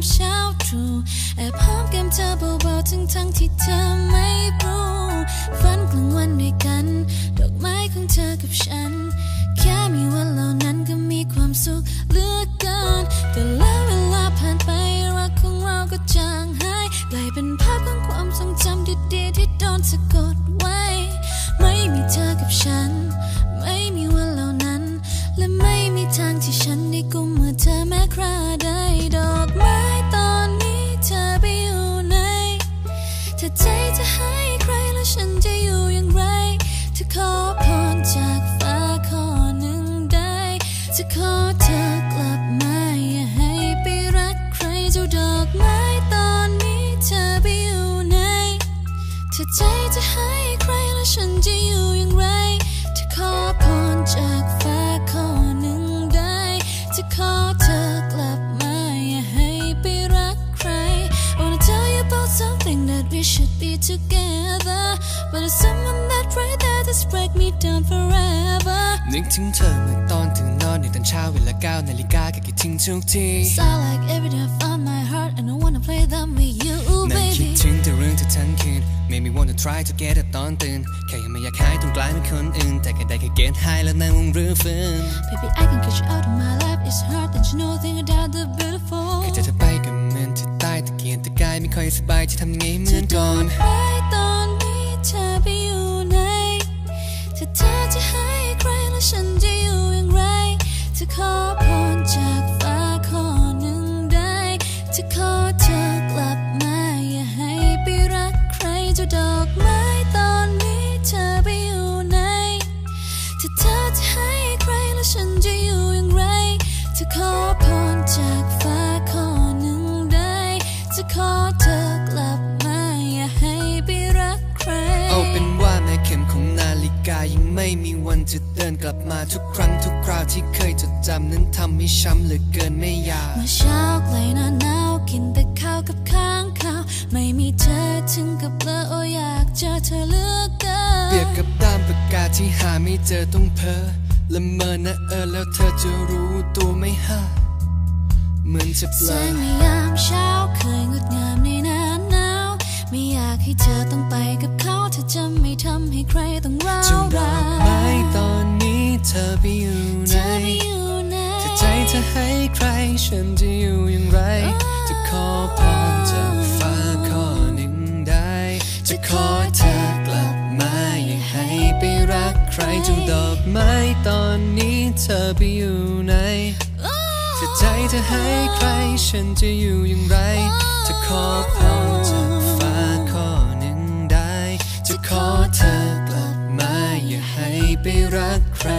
ามเช้าตรู่แอบหอมแก้มเธอเบาๆทั้งทั้งๆที่เธอไม่รู้ฝันกลางวันด้วยกัน ดอกไม้ของเธอกับฉัน แค่มี we should be together But there's someone that right there that's break me down forever นึกถึงเธอเมื่อตอนถึงนอนในตอนเช้าเวลาเก้านาฬิกาก็คิดถึงทุกที Sound like every day I found my heart and I wanna play them with you นั่งคิด baby ถึงแต่เรื่องเธอทั้งคืน Made me wanna try to get it ตอนตื่น แค่ยังไม่อยากหายต้องกลายเป็นคนอื่น แต่แ ค่ได้แค่ get high แล้วนั่งวงรื้อฟื้น Baby I can get you out of my life it's hard don't you know think about the beautiful แค่เจอเธอไปก็เหมือนจะตายตะเกียนตะกายไม่ค่อยสบายจะทำไงเหมือนก่อนไว้ตอนนี้เธอไปอยู่ไหนถ้าเธอจะให้ใครแล้วฉันจะอยู่อย่างไรจะขอ ไม่มีวันจะเดินกลับมาทุกครั้งทุกคราวที่เคยจดจำนั้นทำให้ช้ำเหลือเกินไม่อยากเมื่อเช้าใกล้หน้าหนาวกินแต่ข้าวกับข้างข้าวไม่มีเธอถึงกับเลอะโออยากเจอเธอเหลือเกิเปรียบนกับด้ามปากกาที่หาไม่เจอต้องเพ้อละเมอนะเออแล้วเธอจะรู้ตัวไหม่ฮะเหมือนจะเบแสลองในยามเช้าเคยงดงามในหน้าหนาวไม่อยากให้เธอต้องไปกับเขาเธ อจะไม่ทำให้ใครต้องร้าจวงดอรากไม้ยตอนนี้เธอไปอยู่เธไหนอไปอยู่ไหนถ้าใจจะให้ใครฉันจะอยู่อย่างไร จะขอพรจากฟ้าข้อหนึ่งได้ จะขอเธอกลับมาอย่าให้ไปรักใครจงดอกไม้ตอนนี้เธอไปอยู่ไหนถ้าใจจะให้ใครฉันจะอยู่อย่างไร จะขอพร ขอเธอกลับมาอย่าให้ไปรักใคร